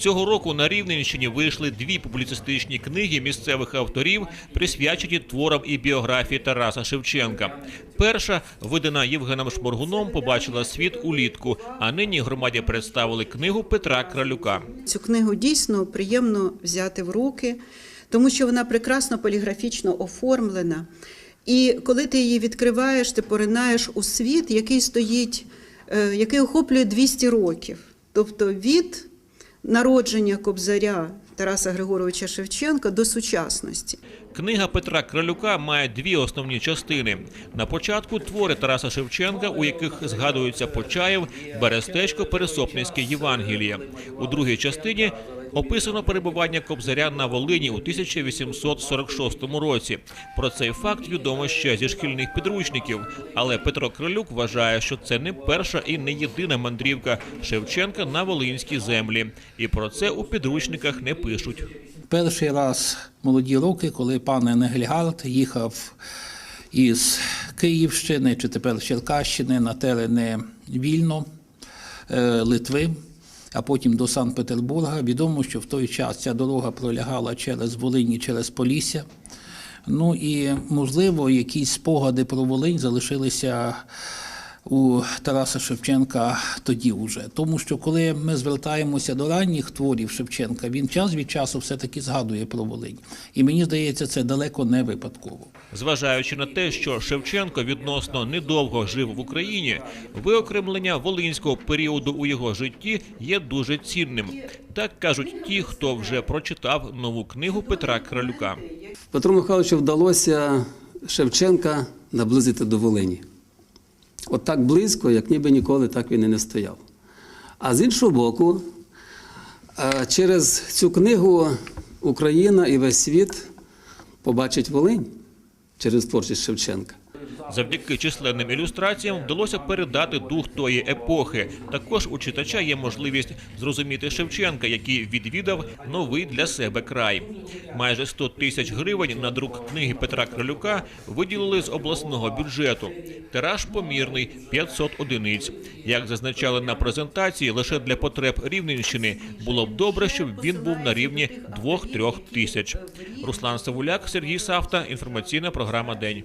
Цього року на Рівненщині вийшли дві публіцистичні книги місцевих авторів, присвячені творам і біографії Тараса Шевченка. Перша, видана Євгеном Шморгуном, побачила світ улітку, а нині громаді представили книгу Петра Кралюка. Цю книгу дійсно приємно взяти в руки, тому що вона прекрасно поліграфічно оформлена. І коли ти її відкриваєш, ти поринаєш у світ, який стоїть, е, який охоплює 200 років. Тобто від народження Кобзаря Тараса Григоровича Шевченка до сучасності. Книга Петра Кралюка має дві основні частини. На початку твори Тараса Шевченка, у яких згадуються Почаєв, Берестечко, Пересопницьке Євангеліє. У другій частині описано перебування Кобзаря на Волині у 1846 році. Про цей факт відомо ще зі шкільних підручників. Але Петро Кралюк вважає, що це не перша і не єдина мандрівка Шевченка на волинські землі. І про це у підручниках не пишуть. Перший раз молоді роки, коли пан Енгельгард їхав із Київщини чи тепер Черкащини на терени Вільно, е, Литви, а потім до Санкт-Петербурга. Відомо, що в той час ця дорога пролягала через Волині, через Полісся. Ну і, можливо, якісь спогади про Волинь залишилися у Тараса Шевченка тоді вже. Тому що коли ми звертаємося до ранніх творів Шевченка, він час від часу все-таки згадує про Волинь. І мені здається, це далеко не випадково. Зважаючи на те, що Шевченко відносно недовго жив в Україні, виокремлення волинського періоду у його житті є дуже цінним. Так кажуть ті, хто вже прочитав нову книгу Петра Кралюка. Петру Михайловичу вдалося Шевченка наблизити до Волині. От так близько, як ніби ніколи так він і не стояв. А з іншого боку, е, через цю книгу Україна і весь світ побачить Волинь через творчість Шевченка. Завдяки численним ілюстраціям вдалося передати дух тої епохи. Також у читача є можливість зрозуміти Шевченка, який відвідав новий для себе край. Майже 100 тисяч гривень на друк книги Петра Кралюка виділили з обласного бюджету. Тираж помірний 500 одиниць. Як зазначали на презентації, лише для потреб Рівненщини було б добре, щоб він був на рівні 2-3 тисяч. Руслан Савуляк, Сергій Савта. Інформаційна програма День.